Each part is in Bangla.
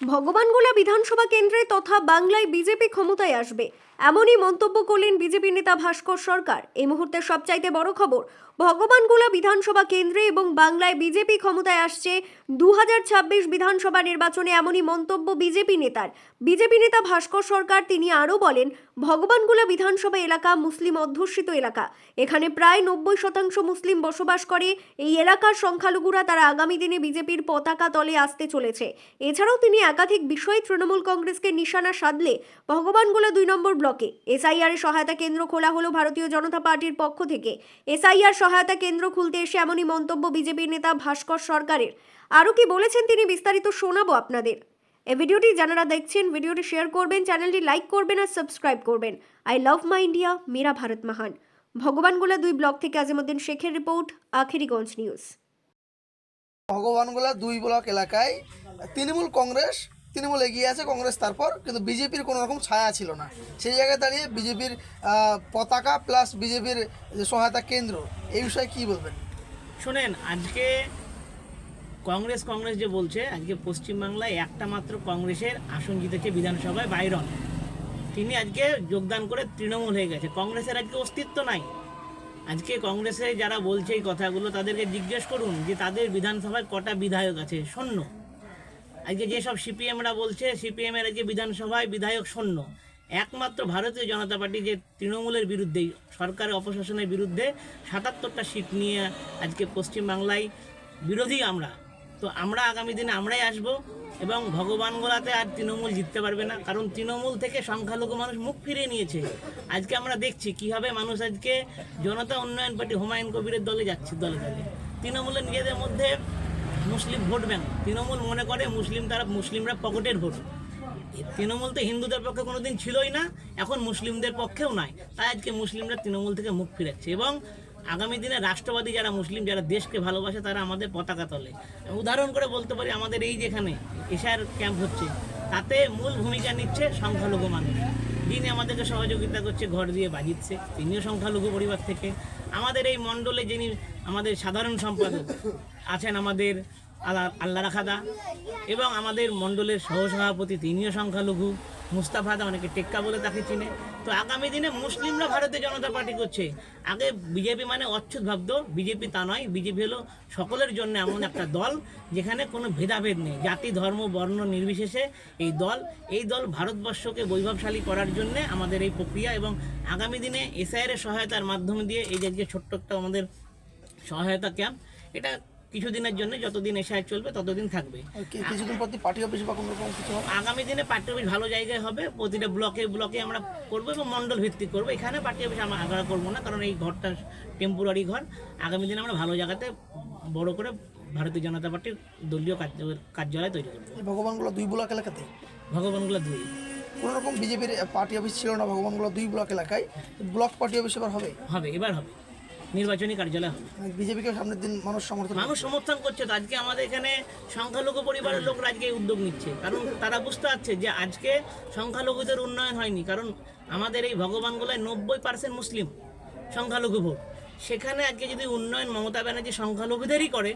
ভগবানগোলা বিধানসভা কেন্দ্রে তথা বাংলায় বিজেপি ক্ষমতায় আসবে। এমনই মন্তব্য করলেন বিজেপি নেতা ভাস্কর সরকার। এই মুহূর্তে সবচাইতে বড় খবর, ভগবানগোলা বিধানসভা কেন্দ্রে এবং বাংলায় বিজেপি ক্ষমতায় আসছে দু হাজার ছাব্বিশ বিধানসভা নির্বাচনে এমনই মন্তব্য বিজেপি নেতার। বিজেপি নেতা ভাস্কর সরকার তিনি আরও বলেন, ভগবানগোলা বিধানসভা এলাকা মুসলিম অধ্যুষিত এলাকা। এখানে প্রায় নব্বই শতাংশ মুসলিম বসবাস করে। এই এলাকার সংখ্যালঘুরা তারা আগামী দিনে বিজেপির পতাকা তলে আসতে চলেছে। এছাড়াও তিনি একাধিক বিষয়ে তৃণমূল কংগ্রেসকে নিশানা সাধলে ভগবানগোলা দুই নম্বর ব্লকে এসআইআর সহায়তা কেন্দ্র খোলা হলো ভারতীয় জনতা পার্টির পক্ষ থেকে। এসআইআর সহায়তা কেন্দ্র খুলতে এসে এমনই মন্তব্য বিজেপির নেতা ভাস্কর সরকারের। আরও কি বলেছেন তিনি বিস্তারিত শোনাবো আপনাদের। এই ভিডিওটি যারা দেখছেন, ভিডিওটি শেয়ার করবেন, চ্যানেলটি লাইক করবেন আর সাবস্ক্রাইব করবেন। আই লাভ মাই ইন্ডিয়া, মেরা ভারত মহান। ভগবানগোলা দুই ব্লক থেকে আজিমুদ্দিন শেখের রিপোর্ট, আখেরিগঞ্জ নিউজ। ভগবানগোলা দুই ব্লক এলাকায় তৃণমূল কংগ্রেস তৃণমূল এগিয়ে আছে কংগ্রেস তারপর, কিন্তু বিজেপির কোনো রকম ছায়া ছিল না। সেই জায়গায় দাঁড়িয়ে বিজেপির পতাকা প্লাস বিজেপির যে সহায়তা কেন্দ্র, এই বিষয়ে কি বলবেন? শোনেন, আজকে কংগ্রেস কংগ্রেস যে বলছে, আজকে পশ্চিমবাংলায় একটা মাত্র কংগ্রেসের আসন জিতেছে বিধানসভায় বাইরন। তিনি আজকে যোগদান করে তৃণমূল হয়ে গেছে। কংগ্রেসের আজকে অস্তিত্ব নাই। আজকে কংগ্রেসে যারা বলছে এই কথাগুলো, তাদেরকে জিজ্ঞেস করুন যে তাদের বিধানসভায় কটা বিধায়ক আছে। শূন্য। আজকে যেসব সিপিএমরা বলছে, সিপিএমের আজকে বিধানসভায় বিধায়ক শূন্য। একমাত্র ভারতীয় জনতা পার্টি যে তৃণমূলের বিরুদ্ধে, সরকারের অপশাসনের বিরুদ্ধে সাতাত্তরটা সিট নিয়ে আজকে পশ্চিমবাংলায় বিরোধী আমরা। তো আমরা আগামী দিনে আমরাই আসব এবং ভগবানগোলাতে আর তৃণমূল জিততে পারবে না। কারণ তৃণমূল থেকে সংখ্যালঘু মানুষ মুখ ফিরিয়ে নিয়েছে। আজকে আমরা দেখছি কীভাবে মানুষ আজকে জনতা উন্নয়ন পার্টি হুমায়ুন কবিরের দলে যাচ্ছে দলে দলে। তৃণমূলের নিজেদের মধ্যে মুসলিম ভোট ব্যাংক। তৃণমূল মনে করে মুসলিম তারা, মুসলিমরা পকেটের ভোট। তৃণমূল তো হিন্দুদের পক্ষে কোনোদিন ছিলই না, এখন মুসলিমদের পক্ষেও নাই। তাই আজকে মুসলিমরা তৃণমূল থেকে মুখ ফিরাচ্ছে এবং আগামী দিনে রাষ্ট্রবাদী যারা মুসলিম, যারা দেশকে ভালোবাসে, তারা আমাদের পতাকা তলে। উদাহরণ করে বলতে পারি, আমাদের এই যেখানে এশার ক্যাম্প হচ্ছে, তাতে মূল ভূমিকা নিচ্ছে সংখ্যালঘু মানুষ। যিনি আমাদেরকে সহযোগিতা করছে, ঘর দিয়ে বাজিচ্ছে। তিনিও সংখ্যালঘু পরিবার থেকে। আমাদের এই মণ্ডলে যিনি আমাদের সাধারণ সম্পাদক আছেন আমাদের আল্লাহ আল্লাহ রাখাদা এবং আমাদের মণ্ডলের সহসভাপতি তিনিও সংখ্যালঘু। মুস্তাফা দা অনেকে টেক্কা বলে তাকে চিনে। তো আগামী দিনে মুসলিমরা ভারতীয় জনতা পার্টি করছে। আগে বিজেপি মানে অচ্ছুত ভাবতো, বিজেপি তা নয়, বিজেপি হলো সকলের জন্য এমন একটা দল যেখানে কোনো ভেদাভেদ নেই। জাতি, ধর্ম, বর্ণ নির্বিশেষে এই দল এই দল ভারতবর্ষকে বৈভবশালী করার জন্য আমাদের এই প্রক্রিয়া এবং আগামী দিনে এসআইআর সহায়তার মাধ্যমে দিয়ে এই যে ছোট্ট একটা আমাদের সহায়তা ক্যাম্প, এটা কিছুদিনের জন্য যতদিন এসআইআর চলবে ততদিন থাকবে। কিছুদিন পর পার্টি অফিস বা কোনো রকম কিছু? আগামী দিনে পার্টি অফিস ভালো জায়গায় হবে প্রতিটা ব্লকে ব্লকে আমরা করব এবং মণ্ডল ভিত্তিক করব। এখানে পার্টি অফিস আমরা আগ্রহ করব না কারণ এই ঘরটা টেম্পোরারি ঘর। আগামী দিনে আমরা ভালো জায়গাতে বড় করে ভারতীয় জনতা পার্টির দলীয় কার্যালয় তৈরি করব। ভগবানগোলা দুই ব্লক এলাকাতে ভগবানগুলো দুই। কোনো রকম বিজেপির পার্টি অফিস ছিল না ভগবানগুলো দুই ব্লক এলাকায়। ব্লক পার্টি অফিস এবার হবে? হবে এবার হবে। নির্বাচনী কার্যালয় হবে। বিজেপিকে সামনের দিন মানুষ সমর্থন মানুষ সমর্থন করছে তো আজকে আমাদের এখানে সংখ্যালঘু পরিবারের লোকরা আজকে উদ্যোগ নিচ্ছে। কারণ তারা বুঝতে পারছে যে আজকে সংখ্যালঘুদের উন্নয়ন হয়নি। কারণ আমাদের এই ভগবানগুলায় নব্বই পার্সেন্ট মুসলিম সংখ্যালঘু ভোট। সেখানে আজকে যদি উন্নয়ন মমতা ব্যানার্জি সংখ্যালঘুদেরই করে,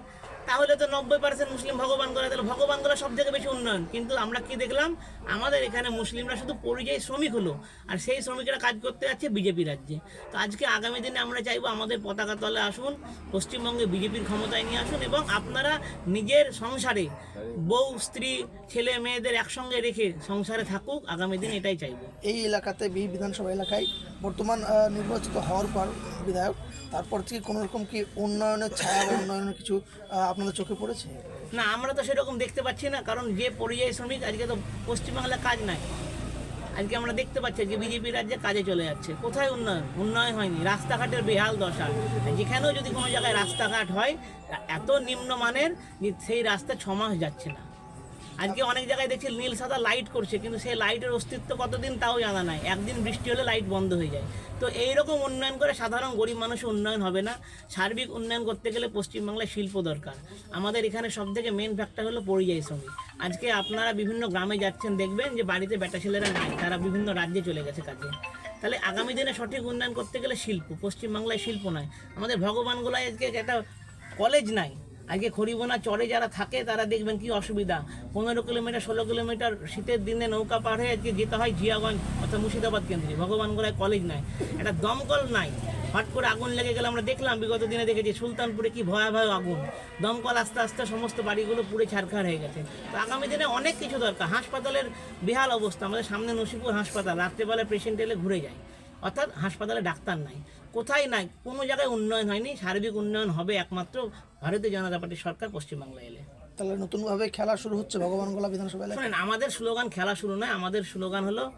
তাহলে তো নব্বই পার্সেন্ট মুসলিম ভগবান করে, তাহলে ভগবান করে সব থেকে বেশি উন্নয়ন। কিন্তু আমরা কি দেখলাম? আমাদের এখানে মুসলিমরা শুধু পরিযায়ী শ্রমিক হলো, আর সেই শ্রমিকরা কাজ করতে যাচ্ছে বিজেপি রাজ্যে। তো আজকে আগামী দিনে আমরা চাইব আমাদের পতাকা তলে আসুন, পশ্চিমবঙ্গে বিজেপির ক্ষমতায় নিয়ে আসুন, এবং আপনারা নিজের সংসারে বউ, স্ত্রী, ছেলে, মেয়েদের একসঙ্গে রেখে সংসারে থাকুক, আগামী দিনে এটাই চাইব। এই এলাকাতে বিধানসভা এলাকায় বর্তমান নির্বাচিত হওয়ার পর বিধায়ক তারপর থেকে কোনো রকম কি উন্নয়নের ছায়া বা উন্নয়নের কিছু আপনাদের চোখে পড়েছে? না, আমরা তো সেরকম দেখতে পাচ্ছি না, কারণ যে পরিযায়ী শ্রমিক, আজকে তো পশ্চিমবাংলায় কাজ নাই। আজকে আমরা দেখতে পাচ্ছি যে বিজেপি রাজ্যে কাজে চলে যাচ্ছে। কোথায় উন্নয়ন? উন্নয়ন হয়নি, রাস্তাঘাটের বেহাল দশা। যেখানেও যদি কোনো জায়গায় রাস্তাঘাট হয়, এত নিম্নমানের যে সেই রাস্তা ছ মাস যাচ্ছে না। আজকে অনেক জায়গায় দেখছি নীল সাদা লাইট করছে, কিন্তু সেই লাইটের অস্তিত্ব কতদিন তাও জানা নাই। একদিন বৃষ্টি হলে লাইট বন্ধ হয়ে যায়। তো এইরকম উন্নয়ন করে সাধারণ গরিব মানুষের উন্নয়ন হবে না। সার্বিক উন্নয়ন করতে গেলে পশ্চিমবাংলায় শিল্প দরকার। আমাদের এখানে সব থেকে মেন ফ্যাক্টর হলো পরিযায়ী শ্রমিক। আজকে আপনারা বিভিন্ন গ্রামে যাচ্ছেন, দেখবেন যে বাড়িতে বেটা ছেলেরা নাই, তারা বিভিন্ন রাজ্যে চলে গেছে কাজে। তাহলে আগামী দিনে সঠিক উন্নয়ন করতে গেলে শিল্প, পশ্চিমবাংলায় শিল্প নয়। আমাদের ভগবানগোলায় আজকে একটা কলেজ নাই। আজকে খড়িবোনা চরে যারা থাকে, তারা দেখবেন কি অসুবিধা। পনেরো কিলোমিটার, ষোলো কিলোমিটার শীতের দিনে নৌকা পার হয়ে আজকে যেতে হয় জিয়াগঞ্জ অর্থাৎ মুর্শিদাবাদ কেন্দ্রে। ভগবানগোলায় কলেজ নাই। একটা দমকল নাই। হট করে আগুন লেগে গেলে আমরা দেখলাম, বিগত দিনে দেখেছি সুলতানপুরে কি ভয়াবহ আগুন। দমকল আস্তে আস্তে সমস্ত বাড়িগুলো পুড়ে ছারখার হয়ে গেছে। তো আগামী দিনে অনেক কিছু দরকার। হাসপাতালের বেহাল অবস্থা। আমাদের সামনে নসিপুর হাসপাতাল, রাত্রেবেলা পেশেন্ট এলে ঘুরে যায়। অর্থাৎ হাসপাতালে ডাক্তার নাই। কোথায় নাই? কোনো জায়গায় উন্নয়ন হয়নি। সার্বিক উন্নয়ন হবে একমাত্র ভারতীয় জনতা পার্টির সরকার পশ্চিমবাংলায় এলে। তাহলে নতুনভাবে খেলা শুরু হচ্ছে ভগবানগোলা বিধানসভা এলাকায়? শোনেন আমাদের স্লোগান খেলা শুরু নয় আমাদের স্লোগান হলো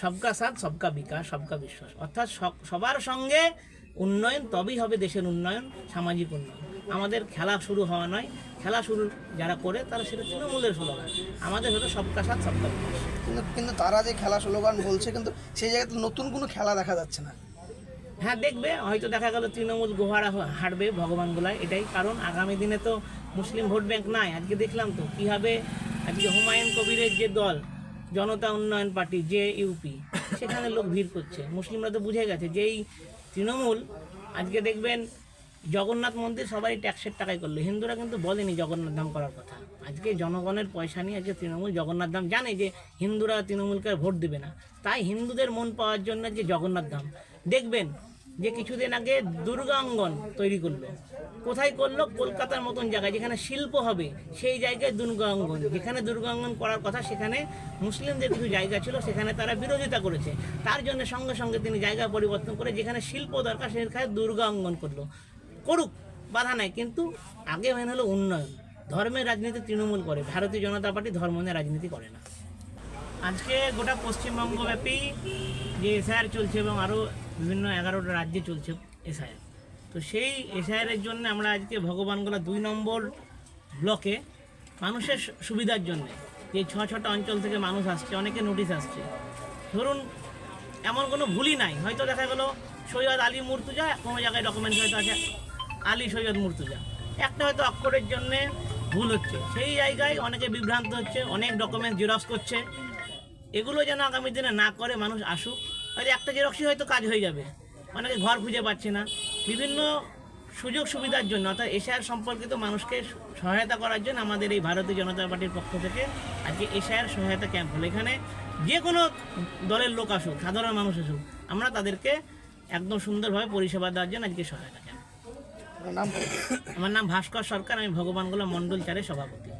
সবকা সাথ সবকা বিকাশ সবকা বিশ্বাস। অর্থাৎ সব- সবার সঙ্গে উন্নয়ন তবেই হবে দেশের উন্নয়ন সামাজিক উন্নয়ন। আমাদের খেলা শুরু হওয়া নয় খেলা শুরু যারা করে তারা সেটা তৃণমূলের স্লোগান। আমাদের হলো সবকা সাথ সবকা বিকাশ। কিন্তু কিন্তু তারা যে খেলা স্লোগান বলছে কিন্তু সেই জায়গাতে নতুন কোনো খেলা দেখা যাচ্ছে না। হ্যাঁ দেখবে, হয়তো দেখা গেল তৃণমূল গোহারা হারবে ভগবানগোলায় এটাই কারণ। আগামী দিনে তো মুসলিম ভোট ব্যাংক নাই, আজকে দেখলাম তো কীভাবে আজকে হুমায়ুন কবিরের যে দল, জনতা উন্নয়ন পার্টি, যে ইউপি, সেখানে লোক ভিড় করছে। মুসলিমরা তো বুঝে গেছে যেই তৃণমূল, আজকে দেখবেন জগন্নাথ মন্দির সবাই ট্যাক্সের টাকায় করল। হিন্দুরা কিন্তু বলেনি জগন্নাথ ধাম করার কথা। আজকে জনগণের পয়সা নিয়ে আজকে তৃণমূল জগন্নাথ ধাম জানে যে হিন্দুরা তৃণমূলকে ভোট দেবে না। তাই হিন্দুদের মন পাওয়ার জন্য যে জগন্নাথ ধাম। দেখবেন যে কিছুদিন আগে দুর্গাঙ্গন তৈরি করল। কোথায় করল? কলকাতার মতন জায়গায়, যেখানে শিল্প হবে, সেই জায়গায় দুর্গাঙ্গন। যেখানে দুর্গাঙ্গন করার কথা, সেখানে মুসলিমদের কিছু জায়গা ছিল, সেখানে তারা বিরোধিতা করেছে। তার জন্য সঙ্গে সঙ্গে তিনি জায়গা পরিবর্তন করে, যেখানে শিল্প দরকার, সেখানে দুর্গাঙ্গন করল। করুক, বাধা নাই, কিন্তু আগে হলো উন্নয়ন। ধর্মের রাজনীতি তৃণমূল করে, ভারতীয় জনতা পার্টি ধর্ম নিয়ে রাজনীতি করে না। আজকে গোটা পশ্চিমবঙ্গব্যাপী যে এসআইআর চলছে এবং আরও বিভিন্ন এগারোটা রাজ্যে চলছে এসআইআর। তো সেই এসআইআরের জন্য আমরা আজকে ভগবানগোলা দুই নম্বর ব্লকে মানুষের সুবিধার জন্য যে ছ ছটা অঞ্চল থেকে মানুষ আসছে, অনেকে নোটিশ আসছে। ধরুন, এমন কোনো ভুলই নাই। হয়তো দেখা গেলো সৈয়দ আলী মুর্তুজা, কোনো জায়গায় ডকুমেন্টস হয়তো আছে, আলী সৈয়দ মুর্তুজা। একটা হয়তো অক্ষরের জন্যে ভুল হচ্ছে। সেই জায়গায় অনেকে বিভ্রান্ত হচ্ছে, অনেক ডকুমেন্ট জেরক্স করছে। এগুলো যেন আগামী দিনে না করে মানুষ আসুক হয়তো একটা জেরক্সই হয়তো কাজ হয়ে যাবে। অনেকে ঘর খুঁজে পাচ্ছে না। বিভিন্ন সুযোগ সুবিধার জন্য অর্থাৎ এশিয়ার সম্পর্কিত মানুষকে সহায়তা করার জন্য আমাদের এই ভারতীয় জনতা পার্টির পক্ষ থেকে আজকে এশিয়ার সহায়তা ক্যাম্প হলো। এখানে যে কোনো দলের লোক আসুক সাধারণ মানুষ আসুক আমরা তাদেরকে একদম সুন্দরভাবে পরিষেবা দেওয়ার জন্য আজকে সহায়তা ক্যাম্প। আমার নাম ভাস্কর সরকার আমি ভগবানগোলা মণ্ডল চারের সভাপতি।